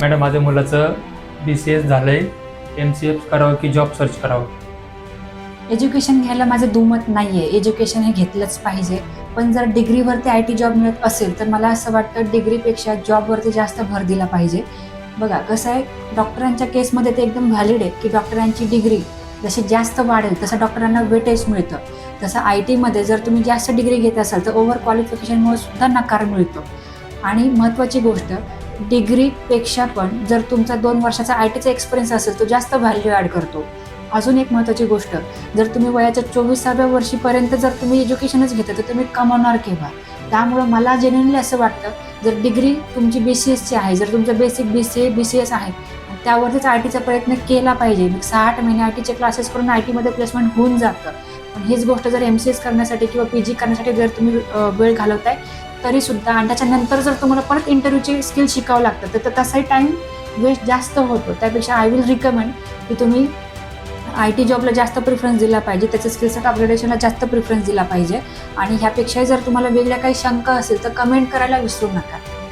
Madam माझ्या मुलाचं B C S झालं आहे एम सी एफ करावं की जॉब सर्च करावं? एज्युकेशन घ्यायला माझं दुमत नाही आहे एज्युकेशन हे घेतलंच पाहिजे. पण जर डिग्रीवरती आय टी जॉब मिळत असेल तर मला असं वाटतं डिग्रीपेक्षा जॉबवरती जास्त भर दिला पाहिजे. बघा कसं आहे डॉक्टरांच्या केसमध्ये ते एकदम व्हॅलिड आहे की डॉक्टरांची डिग्री जशी जास्त वाढेल तसं डॉक्टरांना वेटेज मिळतं. तसं आय टीमध्ये जर तुम्ही जास्त डिग्री घेत असाल तर ओव्हर क्वालिफिकेशनमुळे सुद्धा नकार मिळतो. आणि महत्त्वाची गोष्ट डिग्रीपेक्षा पण जर तुमचा दोन वर्षाचा आय टीचा एक्सपिरियन्स असेल तो जास्त व्हॅल्यू ॲड करतो. अजून एक महत्त्वाची गोष्ट जर तुम्ही वयाच्या चोवीसाव्या वर्षीपर्यंत जर तुम्ही एज्युकेशनच घेता तर तुम्ही कमावणार केव्हा? त्यामुळं मला जेन्युनली असं वाटतं जर डिग्री तुमची बी सी एसची आहे जर तुमचं basic B C A B C S आहे त्यावरतीच आय टीचा प्रयत्न केला पाहिजे. मग सहा आठ महिने आय टीचे क्लासेस करून आय टीमध्ये प्लेसमेंट होऊन जातं. पण हीच गोष्ट जर एम सी एस करण्यासाठी किंवा पी जी करण्यासाठी जर तुम्ही वेळ घालवताय तरीसुद्धा आणि त्याच्यानंतर जर तुम्हाला परत इंटरव्ह्यूचे स्किल शिकावं लागतं तर तसाही टाईम वेस्ट जास्त होतो. त्यापेक्षा आय विल रिकमेंड की तुम्ही आय टी जॉबला जास्त प्रिफरन्स दिला पाहिजे. त्याच्या स्किलसेट अपग्रेडेशनला जास्त प्रिफरन्स दिला पाहिजे. आणि ह्यापेक्षाही जर तुम्हाला वेगळ्या काही शंका असेल तर कमेंट करायला विसरू नका.